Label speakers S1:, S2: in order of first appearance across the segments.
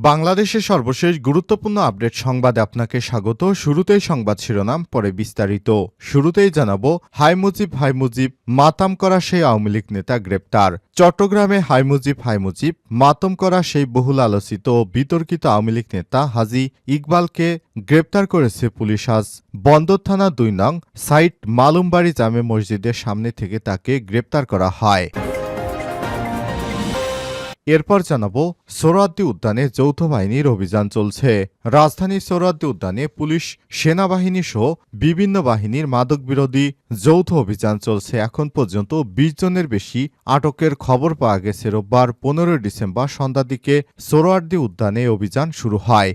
S1: বাংলাদেশের সর্বশেষ গুরুত্বপূর্ণ আপডেট সংবাদে আপনাকে স্বাগত। শুরুতেই সংবাদ শিরোনাম, পরে বিস্তারিত। শুরুতেই জানাব, হাই মুজিব হাই মুজিব, মাতাম করা সেই আওয়ামী লীগ নেতা গ্রেপ্তার। চট্টগ্রামে হাই মুজিব হাই মুজিব, মাতম করা সেই বহুল আলোচিত, বিতর্কিত আওয়ামী লীগ নেতা হাজি ইকবালকে গ্রেপ্তার করেছে পুলিশ আজ। বন্দর থানা দুই নং সাইট মালুমবাড়ি জামে মসজিদের সামনে থেকে তাকে গ্রেপ্তার করা হয়। এরপর জানাব, সোরাদ্দি উদ্যানে যৌথ বাহিনীর অভিযান চলছে। রাজধানীর সোরাদ্দি উদ্যানে পুলিশ, সেনাবাহিনী সহ বিভিন্ন বাহিনীর মাদক বিরোধী যৌথ অভিযান চলছে। এখন পর্যন্ত বিশ জনের বেশি আটকের খবর পাওয়া গেছে। রোববার পনেরোই ডিসেম্বর সন্ধ্যা দিকে সোহরাওয়ার্দী উদ্যানে অভিযান শুরু হয়।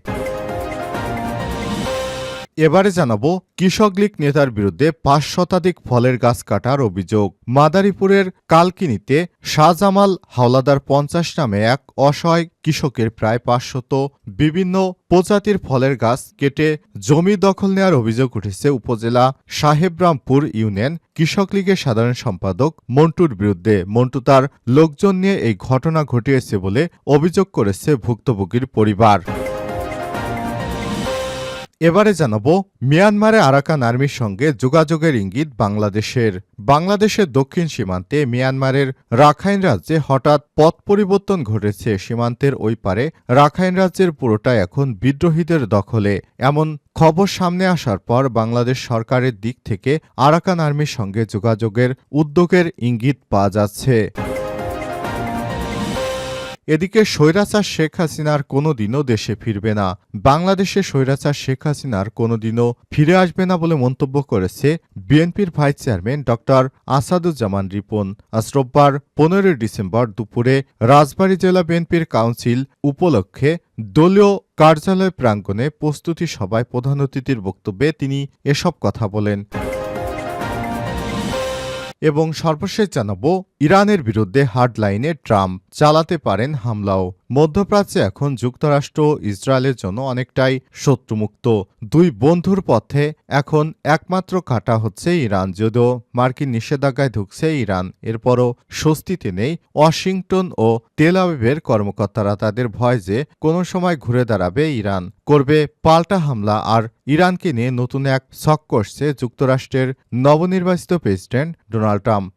S1: এবারে জানাব কৃষক লীগ নেতার বিরুদ্ধে পাঁচ শতাধিক ফলের গাছ কাটার অভিযোগ। মাদারীপুরের কালকিনিতে শাহজামাল হাওলাদার পঞ্চাশ নামে এক অসহায় কৃষকের প্রায় পাঁচশত বিভিন্ন প্রজাতির ফলের গাছ কেটে জমি দখল নেওয়ার অভিযোগ উঠেছে উপজেলা সাহেবরামপুর ইউনিয়ন কৃষক লীগের সাধারণ সম্পাদক মন্টুর বিরুদ্ধে। মন্টু তার লোকজন নিয়ে এই ঘটনা ঘটিয়েছে বলে অভিযোগ করেছে ভুক্তভোগীর পরিবার। এবারে জানাব মিয়ানমারে আরাকান আর্মির সঙ্গে যোগাযোগের ইঙ্গিত বাংলাদেশের। বাংলাদেশের দক্ষিণ সীমান্তে মিয়ানমারের রাখাইন রাজ্যে হঠাৎ পথ পরিবর্তন ঘটেছে। সীমান্তের ওই পারে রাখাইন রাজ্যের পুরোটা এখন বিদ্রোহীদের দখলে। এমন খবর সামনে আসার পর বাংলাদেশ সরকারের দিক থেকে আরাকান আর্মির সঙ্গে যোগাযোগের উদ্যোগের ইঙ্গিত পাওয়া যাচ্ছে। এদিকে স্বৈরাচার শেখ হাসিনার কোনোদিনও দেশে ফিরবে না। বাংলাদেশে স্বৈরাচার শেখ হাসিনার কোনোদিনও ফিরে আসবে না বলে মন্তব্য করেছে বিএনপির ভাইস চেয়ারম্যান ড. আসাদুজ্জামান রিপন। আজ রোববার, পনেরোই ডিসেম্বর দুপুরে রাজবাড়ী জেলা বিএনপির কাউন্সিল উপলক্ষে দলীয় কার্যালয় প্রাঙ্গণে প্রস্তুতি সভায় প্রধান অতিথির বক্তব্যে তিনি এসব কথা বলেন। এবং সর্বশেষ জানাব ইরানের বিরুদ্ধে হার্ডলাইনে ট্রাম্প চালাতে পারেন হামলাও। মধ্যপ্রাচ্যে এখন যুক্তরাষ্ট্র ইসরায়েলের জন্য অনেকটাই শত্রুমুক্ত। দুই বন্ধুর পথে এখন একমাত্র কাটা হচ্ছে ইরান, যদিও মার্কিন নিষেধাজ্ঞায় ঢুকছে ইরান। এরপরও স্বস্তিতে নেই ওয়াশিংটন ও তেল আবিবের কর্মকর্তারা। তাদের ভয় যে কোনো সময় ঘুরে দাঁড়াবে ইরান। করবে পাল্টা হামলা আর ইরানকে নিয়ে নতুন এক ছক করছে যুক্তরাষ্ট্রের নবনির্বাচিত প্রেসিডেন্ট ডোনাল্ড ট্রাম্প।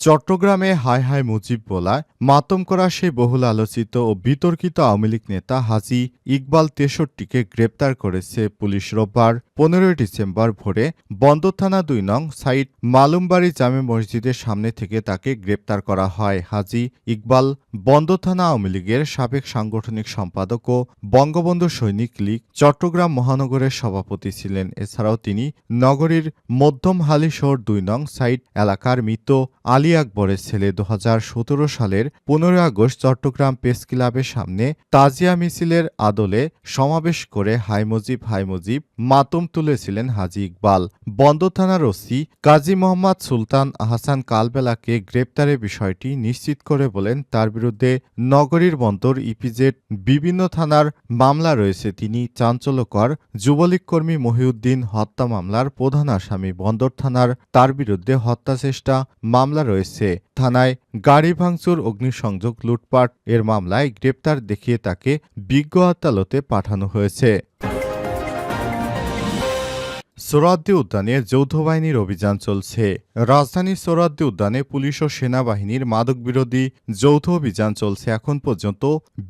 S1: চট্টগ্রামে হায় হায় মুজিব বলায় মাতম করা সেই বহুল আলোচিত ও বিতর্কিত আওয়ামী লীগ নেতা হাজি ইকবাল তেষট্টিকে গ্রেপ্তার করেছে পুলিশ রোববার, পনেরোই ডিসেম্বর ভোরে বন্দর থানা দুই নং সাইট মালুমবাড়ি জামে মসজিদের সামনে থেকে তাকে গ্রেপ্তার করা হয়। হাজি ইকবাল বন্দর থানা আওয়ামী লীগের সাবেক সাংগঠনিক সম্পাদক ও বঙ্গবন্ধু সৈনিক লীগ চট্টগ্রাম মহানগরের সভাপতি ছিলেন। এছাড়াও তিনি নগরীর মধ্যম হালিশহর দুই নং সাইট এলাকার মৃত আলী আকবরের ছেলে দু হাজার সতেরো সালের পনেরোই আগস্ট চট্টগ্রাম প্রেস ক্লাবের সামনে তাজিয়া মিছিলের আদলে সমাবেশ করে হাইমজিব হাইমজিব হাই মুজিব মাতম তুলেছিলেন হাজি ইকবাল। বন্দর থানার ওসি কাজী মোহাম্মদ সুলতান আহসান কালবেলাকে গ্রেপ্তারের বিষয়টি নিশ্চিত করে বলেন, তার বিরুদ্ধে নগরীর বন্দর ইপিজেড বিভিন্ন থানার মামলা রয়েছে। তিনি চাঞ্চল্যকর যুবলীগ কর্মী মহিউদ্দিন হত্যা মামলার প্রধান আসামি। বন্দর থানার তার বিরুদ্ধে হত্যা চেষ্টা মামলা রয়েছে। থানায় গাড়ি ভাঙচুর, অগ্নিসংযোগ, লুটপাট এর মামলায় গ্রেপ্তার দেখিয়ে তাকে বিজ্ঞ আদালতে পাঠানো হয়েছে। সোরাদ্দি উদ্যানে যৌথ বাহিনীর অভিযান চলছে। রাজধানীর সোরাদ্দি উদ্যানে পুলিশ ও সেনাবাহিনীর মাদকবিরোধী যৌথ অভিযান চলছে এখন পর্যন্ত।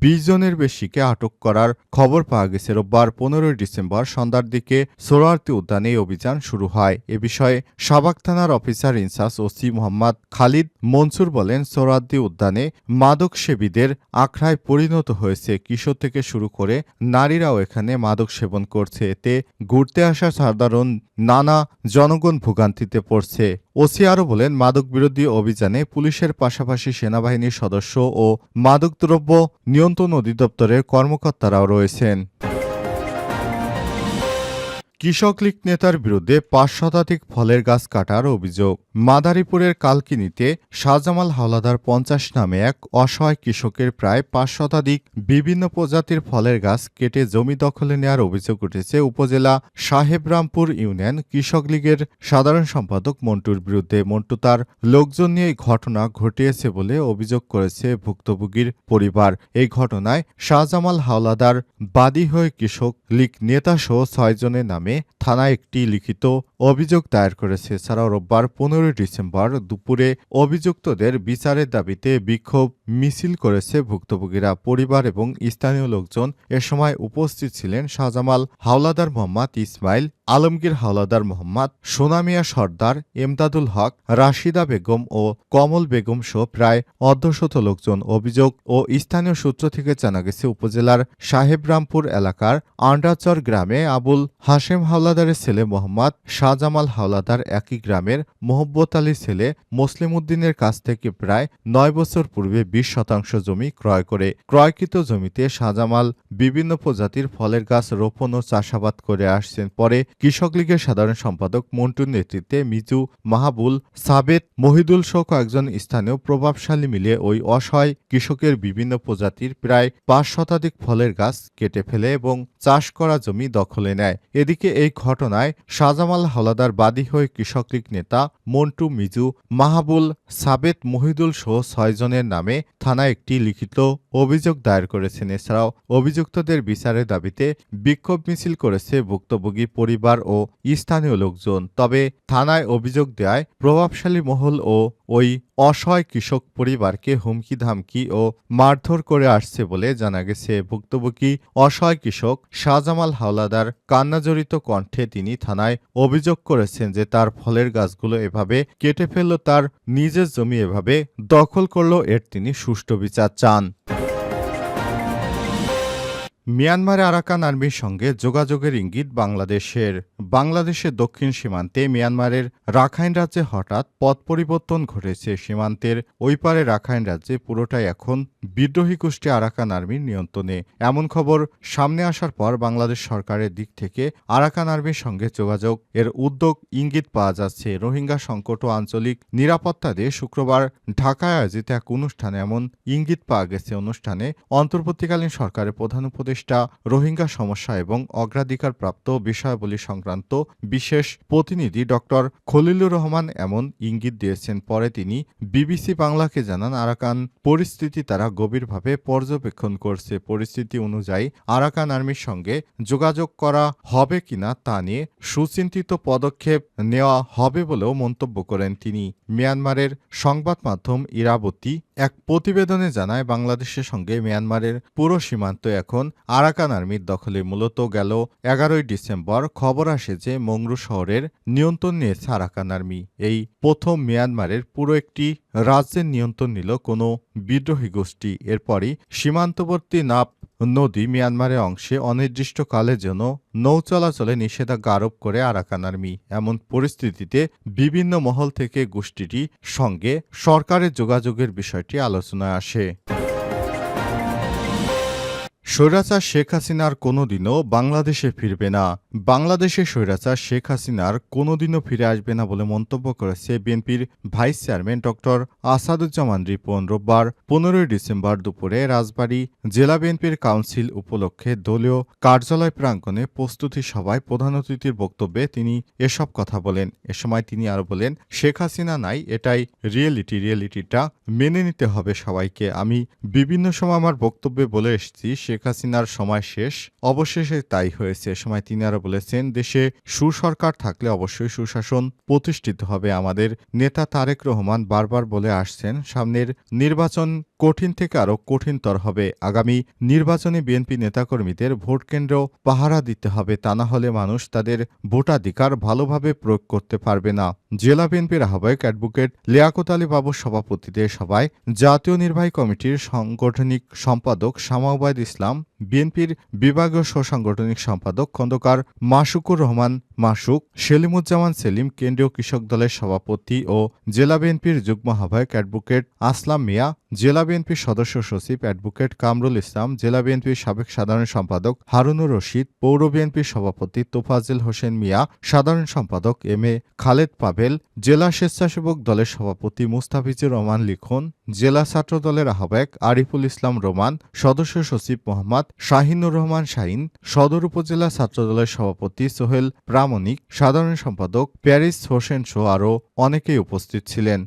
S1: বিশ জনের বেশিকে আটক করার খবর পাওয়া গেছে রোববার পনেরোই ডিসেম্বর সন্ধ্যার দিকে সোরারতি উদ্যানে এই অভিযান শুরু হয়। এ বিষয়ে সাবাক থানার officer in charge OC Mohammad Khalid Mansur বলেন, সোরাদ্দি উদ্যানে মাদক সেবীদের আখড়ায় পরিণত হয়েছে। কিশোর থেকে শুরু করে নারীরাও এখানে মাদক সেবন করছে। এতে ঘুরতে আসা সাধারণ নানা জনগণ ভোগান্তিতে পড়ছে। ওসি আরও বলেন মাদক বিরোধী অভিযানে পুলিশের পাশাপাশি সেনাবাহিনীর সদস্য ও মাদকদ্রব্য নিয়ন্ত্রণ অধিদপ্তরের কর্মকর্তারাও রয়েছেন। কৃষক লীগ নেতার বিরুদ্ধে পাঁচ শতাধিক ফলের গাছ কাটার অভিযোগ। মাদারীপুরের কালকিনিতে শাহজামাল হাওলাদার পঞ্চাশ নামে এক অসহায় কৃষকের প্রায় পাঁচ শতাধিক বিভিন্ন প্রজাতির ফলের গাছ কেটে জমি দখলে নেওয়ার অভিযোগ উঠেছে উপজেলা সাহেবরামপুর ইউনিয়ন কৃষক লীগের সাধারণ সম্পাদক মন্টুর বিরুদ্ধে। মন্টু তার লোকজন নিয়ে এই ঘটনা ঘটিয়েছে বলে অভিযোগ করেছে ভুক্তভোগীর পরিবার। এই ঘটনায় শাহজামাল হাওলাদার বাদী হয়ে কৃষক লীগ নেতাসহ ছয়জনের নামে থানায় একটি লিখিত অভিযোগ দায়ের করেছে। এছাড়াও রোববার পনেরোই ডিসেম্বর দুপুরে অভিযুক্তদের বিচারের দাবিতে বিক্ষোভ মিছিল করেছে ভুক্তভোগীরা। পরিবার এবং স্থানীয় লোকজন এ সময় উপস্থিত ছিলেন শাহজামাল হাওলাদার মোহাম্মদ ইসমাইল আলমগীর হাওলাদার মোহাম্মদ সোনামিয়া সর্দার এমদাদুল হক, রাশিদা বেগম ও কমল বেগম সহ প্রায় অর্ধশত লোকজন অভিযোগ ও স্থানীয় সূত্র থেকে জানা গেছে, উপজেলার সাহেবরামপুর এলাকার আন্ডাচর গ্রামে আবুল হাশেম হাওলাদারের ছেলে মোহাম্মদ শাহজামাল হাওলাদার একই গ্রামের মোহব্বত আলীর ছেলে মুসলিম উদ্দিনের কাছ থেকে প্রায় নয় বছর পূর্বে বিশ শতাংশ জমি ক্রয় করে। ক্রয়কৃত জমিতে শাহজামাল বিভিন্ন প্রজাতির ফলের গাছ রোপণ ও চাষাবাদ করে আসছেন। পরে কৃষক লীগের সাধারণ সম্পাদক মন্টুর নেতৃত্বে মিজু মাহাবুল সাবেত মহিদুল সহ কয়েকজন স্থানীয় প্রভাবশালী মিলে ওই অসহায় কৃষকের বিভিন্ন প্রজাতির প্রায় পাঁচ শতাধিক ফলের গাছ কেটে ফেলে এবং চাষ করা জমি দখলে নেয়। এদিকে এই ঘটনায় শাহজামাল হাওলাদার বাদী হয়ে কৃষক লীগ নেতা মন্টু মিজু মাহাবুল সাবেত মহিদুল সহ ছয়জনের নামে থানায় একটি লিখিত অভিযোগ দায়ের করেছেন। এছাড়াও অভিযুক্তদের বিচারের দাবিতে বিক্ষোভ মিছিল করেছে ভুক্তভোগী পরিবার ও স্থানীয় লোকজন, তবে থানায় অভিযোগ দেয়, প্রভাবশালী মহল ও ওই অসহায় কৃষক পরিবারকে হুমকি ধামকি ও মারধর করে আসছে বলে জানা গেছে। ভুক্তভোগী অসহায় কৃষক শাহজামাল হাওলাদার কান্নাজড়িত কণ্ঠে তিনি থানায় অভিযোগ করেছেন যে তার ফলের গাছগুলো এভাবে কেটে ফেলল, তার নিজের জমি এভাবে দখল করল, এর তিনি সুষ্ঠু বিচার চান। মিয়ানমারে আরাকান আর্মির সঙ্গে যোগাযোগের ইঙ্গিত বাংলাদেশের। বাংলাদেশের দক্ষিণ সীমান্তে মিয়ানমারের রাখাইন রাজ্যে হঠাৎ পথ পরিবর্তন ঘটেছে। সীমান্তের ওই পারে রাখাইন রাজ্যে পুরোটাই এখন বিদ্রোহী গোষ্ঠী আরাকান আর্মির নিয়ন্ত্রণে। এমন খবর সামনে আসার পর বাংলাদেশ সরকারের দিক থেকে আরাকান আর্মির সঙ্গে যোগাযোগ। এর উদ্যোগ ইঙ্গিত পাওয়া যাচ্ছে রোহিঙ্গা সংকট ও আঞ্চলিক নিরাপত্তা দিয়ে শুক্রবার ঢাকায় আয়োজিত এক অনুষ্ঠানে। এমন ইঙ্গিত পাওয়া গেছে অনুষ্ঠানে অন্তর্বর্তীকালীন সরকারের প্রধান উপদেষ্টা, রোহিঙ্গা সমস্যা এবং অগ্রাধিকারপ্রাপ্ত বিষয়াবলী সংক্রান্ত বিশেষ প্রতিনিধি ডক্টর খলিলুর রহমান এমন ইঙ্গিত দিয়েছেন। পরে তিনি বিবিসি বাংলাকে জানান, আরাকান পরিস্থিতি তারা গভীরভাবে পর্যবেক্ষণ করছে পরিস্থিতি অনুযায়ী আরাকান আর্মির সঙ্গে যোগাযোগ করা হবে কিনা তা নিয়ে সুচিন্তিত পদক্ষেপ নেওয়া হবে বলেও মন্তব্য করেন তিনি। মিয়ানমারের সংবাদ মাধ্যম ইরাবতী এক প্রতিবেদনে জানায়, বাংলাদেশের সঙ্গে মিয়ানমারের পুরো সীমান্ত এখন আরাকান আর্মির দখলে। মূলত গেল এগারোই ডিসেম্বর, খবর আসে যে মংরু শহরের নিয়ন্ত্রণ নিয়েছে আরাকান আর্মি। এই প্রথম মিয়ানমারের পুরো একটি রাজ্যের নিয়ন্ত্রণ নিল কোনো বিদ্রোহী গোষ্ঠী। এরপরই সীমান্তবর্তী নাপ নদী মিয়ানমারের অংশে অনির্দিষ্টকালের জন্য নৌ চলাচলে নিষেধাজ্ঞা আরোপ করে আরাকান আর্মি। এমন পরিস্থিতিতে বিভিন্ন মহল থেকে গোষ্ঠীটি সঙ্গে সরকারের যোগাযোগের বিষয়টি আলোচনায় আসে। স্বৈরাচার শেখ হাসিনার কোনোদিনও বাংলাদেশে ফিরবে না। বাংলাদেশে স্বৈরাচার শেখ হাসিনার কোনোদিনও ফিরে আসবে না বলে মন্তব্য করেছে বিএনপির vice chairman doctor Asaduzzaman Ripon. রোববার পনেরোই ডিসেম্বর দুপুরে রাজবাড়ী জেলা বিএনপির কাউন্সিল উপলক্ষে দলীয় কার্যালয় প্রাঙ্গণে প্রস্তুতি সভায় প্রধান অতিথির বক্তব্যে তিনি এসব কথা বলেন। এ সময় তিনি আরও বলেন, শেখ হাসিনা নাই, এটাই রিয়েলিটি রিয়েলিটিটা মেনে নিতে হবে সবাইকে। আমি বিভিন্ন সময় আমার বক্তব্যে বলে এসেছি শেখ হাসিনার সময় শেষ, অবশেষে তাই হয়েছে। সময় তিনি আরও বলেছেন, দেশে সুসরকার থাকলে অবশ্যই সুশাসন প্রতিষ্ঠিত হবে। আমাদের নেতা তারেক রহমান বারবার বলে আসছেন, সামনের নির্বাচন কঠিন থেকে আরও কঠিনতর হবে। আগামী নির্বাচনে বিএনপি নেতাকর্মীদের ভোট কেন্দ্র পাহারা দিতে হবে। তা না হলে মানুষ তাদের ভোটাধিকার ভালোভাবে প্রয়োগ করতে পারবে না। জেলা বিএনপির আহ্বায়ক অ্যাডভোকেট লিয়াকত আলী বাবুর সভাপতিত্বে সভায় জাতীয় নির্বাহী কমিটির সাংগঠনিক সম্পাদক শামাউবাদ ইসলাম, বিএনপির বিভাগীয় সহসাংগঠনিক সম্পাদক খন্দকার মাসুকুর রহমান, মাসুক সেলিমুজ্জামান সেলিম, কেন্দ্রীয় কৃষক দলের সভাপতি ও জেলা বিএনপির যুগ্ম আহ্বায়ক অ্যাডভোকেট আসলাম মিয়া জেলা বিএনপির সদস্য সচিব অ্যাডভোকেট কামরুল ইসলাম, জেলা বিএনপির সাবেক সাধারণ সম্পাদক হারুনুর রশিদ, পৌর বিএনপির সভাপতি তোফাজেল হোসেন মিয়া, সাধারণ সম্পাদক এম এ খালেদ পাভেল, জেলা স্বেচ্ছাসেবক দলের সভাপতি মুস্তাফিজুর রহমান লিখন, জেলা ছাত্র দলের আহ্বায়ক আরিফুল ইসলাম রোমান, সদস্য সচিব মোহাম্মদ শাহিনুর রহমান শাহিন, সদর উপজেলা ছাত্রদলের সভাপতি সোহেল প্রামাণিক, সাধারণ সম্পাদক প্যারিস হোসেন সহ আরও অনেকেই উপস্থিত ছিলেন।